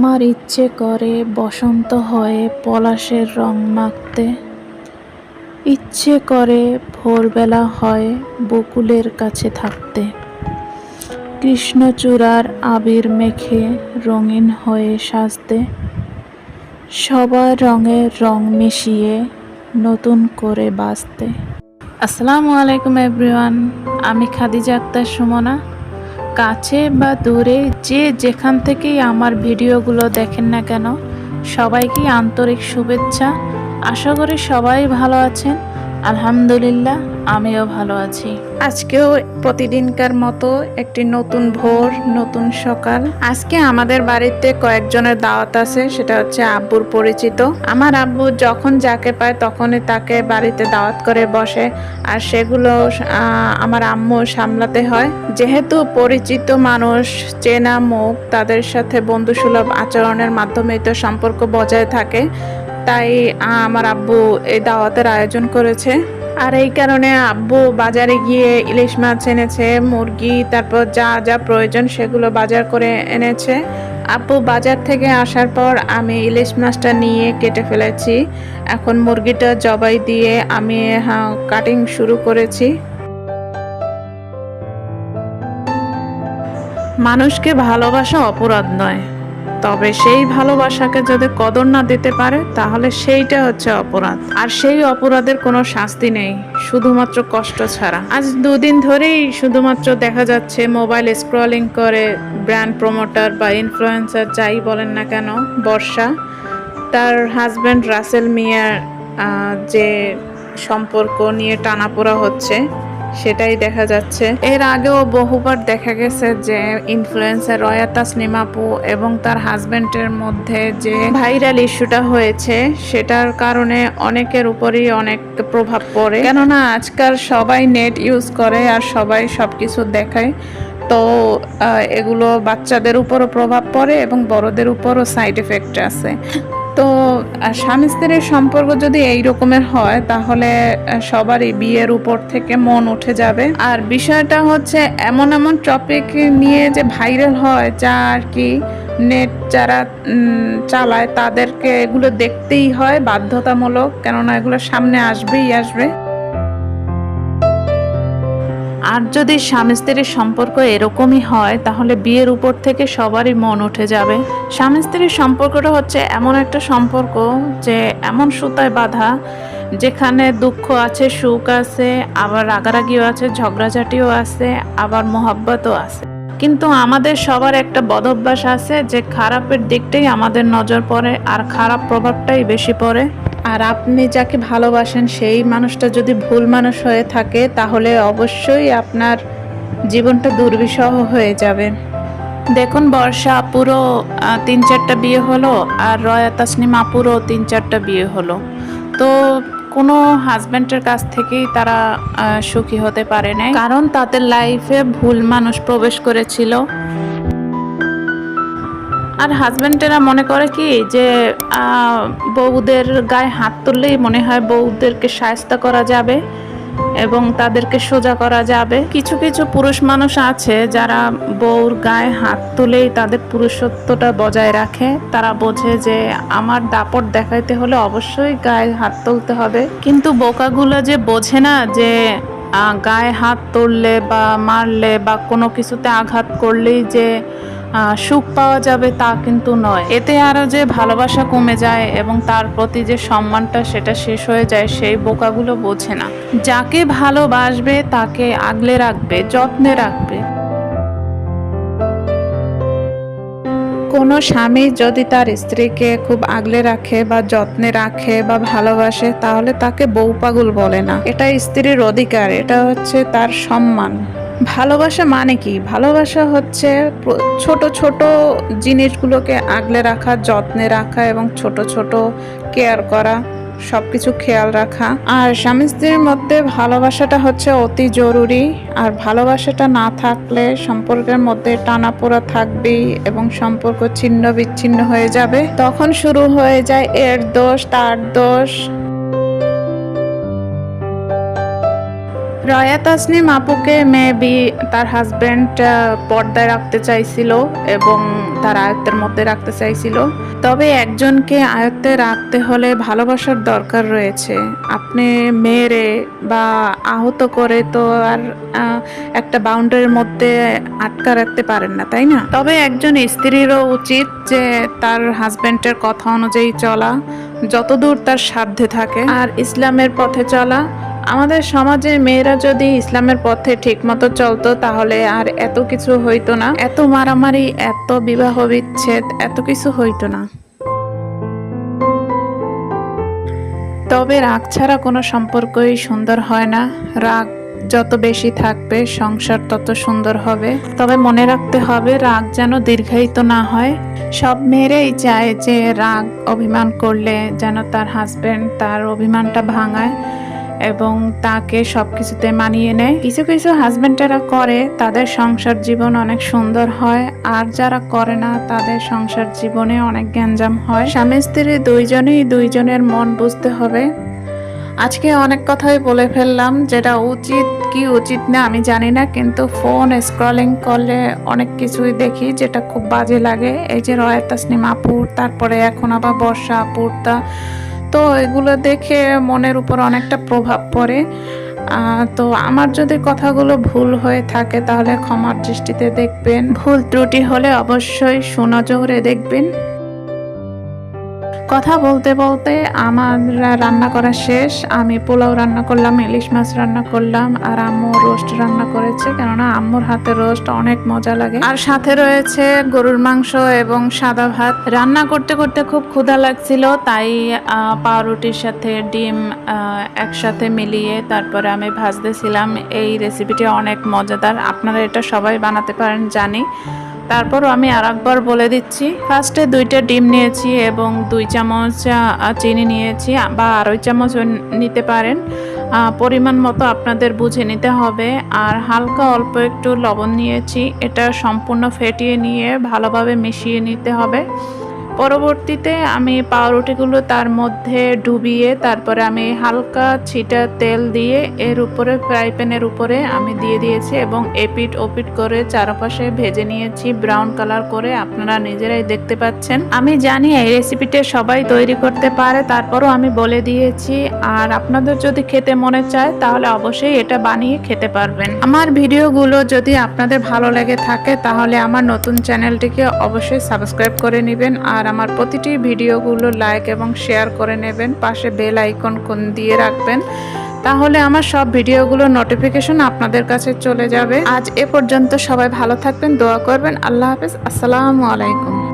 আমার ইচ্ছে করে বসন্ত হয়ে পলাশের রং মাখতে। ইচ্ছে করে ভোরবেলা হয় বকুলের কাছে থাকতে। কৃষ্ণচূড়ার আবির মেখে রঙিন হয়ে সাজতে। সবার রঙে রং মিশিয়ে নতুন করে বাঁচতে আসসালামু আলাইকুম এভরিওয়ান আমি খাদিজা আক্তার সুমনা। কাছে বা দূরে যে যেখান থেকেই আমার ভিডিওগুলো দেখেন না কেন, সবাইকে আন্তরিক শুভেচ্ছা। আশা করি সবাই ভালো আছেন। আলহামদুলিল্লাহ, আমিও ভালো আছি। আজকেও প্রতিদিনকার মতো একটি নতুন ভোর, নতুন সকাল। আজকে আমাদের বাড়িতে কয়েকজনের দাওয়াত আছে, সেটা হচ্ছে আব্বুর পরিচিত। আমার আব্বু যখন যাকে পায় তখনই তাকে বাড়িতে দাওয়াত করে বসে, আর সেগুলো আমার আম্মু সামলাতে হয়। যেহেতু পরিচিত মানুষ, চেনা মুখ, তাদের সাথে বন্ধুসুলভ আচরণের মাধ্যমেই তো সম্পর্ক বজায় থাকে। তাই আমার আব্বু এই দাওয়াতের আয়োজন করেছে। আর এই কারণে আব্বু বাজারে গিয়ে ইলিশ মাছ এনেছে, মুরগি, তারপর যা যা প্রয়োজন সেগুলো বাজার করে এনেছে। আব্বু বাজার থেকে আসার পর আমি ইলিশ মাছটা নিয়ে কেটে ফেলেছি। এখন মুরগিটা জবাই দিয়ে আমি কাটিং শুরু করেছি। মানুষকে ভালোবাসা অপরাধ নয়। তবে সেই ভালোবাসাকে যদি কদর না দিতে পারে, তাহলে সেইটা হচ্ছে অপরাধ। আর সেই অপরাধের কোনো শাস্তি নেই, শুধুমাত্র কষ্ট ছাড়া। আজ দুদিন ধরেই শুধুমাত্র দেখা যাচ্ছে মোবাইল স্ক্রলিং করে ব্র্যান্ড প্রমোটার বা ইনফ্লুয়েন্সার, যাই বলেন না কেন, বর্ষা। তার হাজব্যান্ড রাসেল মিয়ার যে সম্পর্ক নিয়ে টানাপোড়া হচ্ছে সেটাই দেখা যাচ্ছে। এর আগেও বহুবার দেখা গেছে যে ইনফ্লুয়েন্সার রয়া তাসনিম আপু এবং তার হাজবেন্ডের মধ্যে যে ভাইরাল ইস্যুটা হয়েছে, সেটার কারণে অনেকের উপরই অনেক প্রভাব পড়ে। কেননা আজকাল সবাই নেট ইউজ করে আর সবাই সবকিছু দেখায়। তো এগুলো বাচ্চাদের উপরও প্রভাব পড়ে এবং বড়দের উপরও সাইড এফেক্ট আছে। তো স্বামী স্ত্রীর সম্পর্ক যদি এই রকমের হয়, তাহলে সবারই বিয়ের উপর থেকে মন উঠে যাবে। আর বিষয়টা হচ্ছে, এমন এমন টপিক নিয়ে যে ভাইরাল হয়, যা আর কি নেট যারা চালায়, তাদেরকে এগুলো দেখতেই হয় বাধ্যতামূলক, কেননা এগুলো সামনে আসবেই আসবে। আর যদি স্বামী স্ত্রীর সম্পর্ক এরকমই হয়, তাহলে বিয়ের উপর থেকে সবারই মন উঠে যাবে। স্বামী স্ত্রীর সম্পর্কটা হচ্ছে এমন একটা সম্পর্ক যে এমন সুতায় বাঁধা, যেখানে দুঃখ আছে, সুখ আছে, আবার রাগারাগিও আছে, ঝগড়াঝাটিও আছে, আবার মোহাব্বতও আছে। কিন্তু আমাদের সবার একটা বদভ্যাস আছে যে খারাপের দিকটাই আমাদের নজর পড়ে আর খারাপ প্রভাবটাই বেশি পড়ে। আর আপনি যাকে ভালোবাসেন সেই মানুষটা যদি ভুল মানুষ হয়ে থাকে তাহলে অবশ্যই আপনার জীবনটা দুর্বিষহ হয়ে যাবে। দেখুন বর্ষা পুরো আহ, তিন চারটা বিয়ে হলো আর রয়া তাসনিম আপুরও তিন চারটা বিয়ে হলো। তো কোনো হাজব্যান্ডের কাছ থেকেই তারা সুখী হতে পারে নাই। কারণ তাদের লাইফে ভুল মানুষ প্রবেশ করেছিল। আর হাজব্যান্ডেরা মনে করে কি যে বউদের গায়ে হাত তুললেই মনে হয় বউদেরকে সায়স্তা করা যাবে এবং তাদেরকে সোজা করা যাবে। কিছু কিছু পুরুষ মানুষ আছে যারা বউর গায়ে হাত তুলেই তাদের পুরুষত্বটা বজায় রাখে। তারা বোঝে যে, আমার দাপট দেখাইতে হলে অবশ্যই গায়ে হাত তুলতে হবে। কিন্তু বোকাগুলো যে বোঝে না যে গায়ে হাত তুললে বা মারলে বা কোনো কিছুতে আঘাত করলেই যে সুখ পাওয়া যাবে তা কিন্তু নয়। এতে আরও যে ভালোবাসা কমে যায় এবং তার প্রতি যে সম্মানটা সেটা শেষ হয়ে যায়, সেই বোকাগুলো বোঝে না। যাকে ভালোবাসবে তাকে আগলে রাখবে, যত্নে রাখবে। কোনো স্বামী যদি তার স্ত্রীকে খুব আগলে রাখে বা যত্নে রাখে বা ভালোবাসে, তাহলে তাকে বউ পাগল বলে না। এটা স্ত্রীর অধিকার, এটা হচ্ছে তার সম্মান। ভালোবাসা মানে কি? ভালোবাসা হচ্ছে ছোট ছোট জিনিসগুলোকে আগলে রাখা, যত্নে রাখা এবং ছোট ছোট কেয়ার করা সব কিছু খেয়াল রাখা। আর স্বামী স্ত্রীর মধ্যে ভালোবাসাটা হচ্ছে অতি জরুরি। আর ভালোবাসাটা না থাকলে সম্পর্কের মধ্যে টানাপোড়া থাকবেই এবং সম্পর্ক ছিন্ন বিচ্ছিন্ন হয়ে যাবে। তখন শুরু হয়ে যায় এর দোষ, তার দোষ রয়া তাসনিম আপুকে মেবি তার হাজব্যান্ড পর্দায় রাখতে চাইছিল এবং তার আয়ত্তের মধ্যে রাখতে চাইছিল। তবে একজনকে আয়ত্তে রাখতে হলে ভালোবাসার দরকার রয়েছে। আপনি মেরে বা আহত করে তো আর একটা বাউন্ডারির মধ্যে আটকা রাখতে পারেন না, তাই না? তবে একজন স্ত্রীরও উচিত যে তার হাজব্যান্ডের কথা অনুযায়ী চলা, যতদূর তার সাধ্যে থাকে। আর ইসলামের পথে চলা আমাদের সমাজে মেয়েরা যদি ইসলামের পথে ঠিকমতো চলতো, তাহলে আর এত কিছু হইতো না। এত মারামারি, এত বিবাহ বিচ্ছেদ, এত কিছু হইতো না। তবে রাগ ছাড়া কোনো সম্পর্কই সুন্দর হয় না। রাগ যত বেশি থাকবে, সংসার তত সুন্দর হবে। তবে মনে রাখতে হবে, রাগ যেন দীর্ঘায়িত না হয়। সব মেয়েরাই চায় যে রাগ অভিমান করলে যেন তার হাজবেন্ড তার অভিমানটা ভাঙায়। এবং তাকে সব কিছুতে মানিয়ে নেয়। কিছু কিছু হাজবেন্ডেরা করে, তাদের সংসার জীবন অনেক সুন্দর হয়। আর যারা করে না, তাদের সংসার জীবনে অনেক গ্যাঞ্জাম হয়। স্বামী স্ত্রী দুইজনেই দুইজনের মন বুঝতে হবে। আজকে অনেক কথাই বলে ফেললাম, যেটা উচিত কি উচিত না আমি জানি না, কিন্তু ফোন স্ক্রলিং করলে অনেক কিছুই দেখি, যেটা খুব বাজে লাগে। এই যে রয় তাসনিম আপুর, তারপরে এখন আবার বর্ষা আপুর তা এগুলো দেখে মনের উপর অনেকটা প্রভাব পড়ে। তো আমার যদি কথাগুলো ভুল হয়ে থাকে তাহলে ক্ষমার দৃষ্টিতে দেখবেন। ভুল ত্রুটি হলে অবশ্যই সুনজরে দেখবেন। কথা বলতে বলতে আমার রান্না করা শেষ। আমি পোলাও রান্না করলাম, ইলিশ মাছ রান্না করলাম, আর আম্মু রোস্ট রান্না করেছে। কেননা আম্মুর হাতে রোস্ট অনেক মজা লাগে। আর সাথে রয়েছে গরুর মাংস এবং সাদা ভাত। রান্না করতে করতে খুব ক্ষুধা লাগছিল, তাই পাউরুটির সাথে ডিম একসাথে মিলিয়ে তারপরে আমি ভাজতেছিলাম। এই রেসিপিটি অনেক মজাদার। আপনারা এটা সবাই বানাতে পারেন, জানি। তারপরও আমি আর একবার বলে দিচ্ছি ফার্স্টে দুইটা ডিম নিয়েছি এবং দুই চামচ চিনি নিয়েছি, বা আড়াই চামচ নিতে পারেন। পরিমাণ মতো আপনাদের বুঝে নিতে হবে। আর হালকা অল্প একটু লবণ নিয়েছি, এটা সম্পূর্ণ ফেটিয়ে নিয়ে ভালোভাবে মিশিয়ে নিতে হবে। পরবর্তীতে আমি পাউরুটিগুলো তার মধ্যে ডুবিয়ে তারপরে আমি হালকা ছিটা তেল দিয়ে এর উপরে ফ্রাই প্যানের উপরে আমি দিয়ে দিয়েছি এবং এপিট ওপিট করে চারপাশে ভেজে নিয়েছি ব্রাউন কালার করে। আপনারা নিজেরাই দেখতে পাচ্ছেন। আমি জানি এই রেসিপিটা সবাই তৈরি করতে পারে, তারপরও আমি বলে দিয়েছি। আর আপনাদের যদি খেতে মনে চায়, তাহলে অবশ্যই এটা বানিয়ে খেতে পারবেন। আমার ভিডিওগুলো যদি আপনাদের ভালো লেগে থাকে, তাহলে আমার নতুন চ্যানেলটিকে অবশ্যই সাবস্ক্রাইব করে নেবেন। আর আমার প্রতিটি ভিডিওগুলো লাইক এবং শেয়ার করে নেবেন, পাশে বেল আইকন কোন দিয়ে রাখবেন, তাহলে আমার সব ভিডিওগুলো নোটিফিকেশন আপনাদের কাছে চলে যাবে। আজ এ পর্যন্ত সবাই ভালো থাকবেন, দোয়া করবেন, আল্লাহ হাফেজ, আসসালামু আলাইকুম।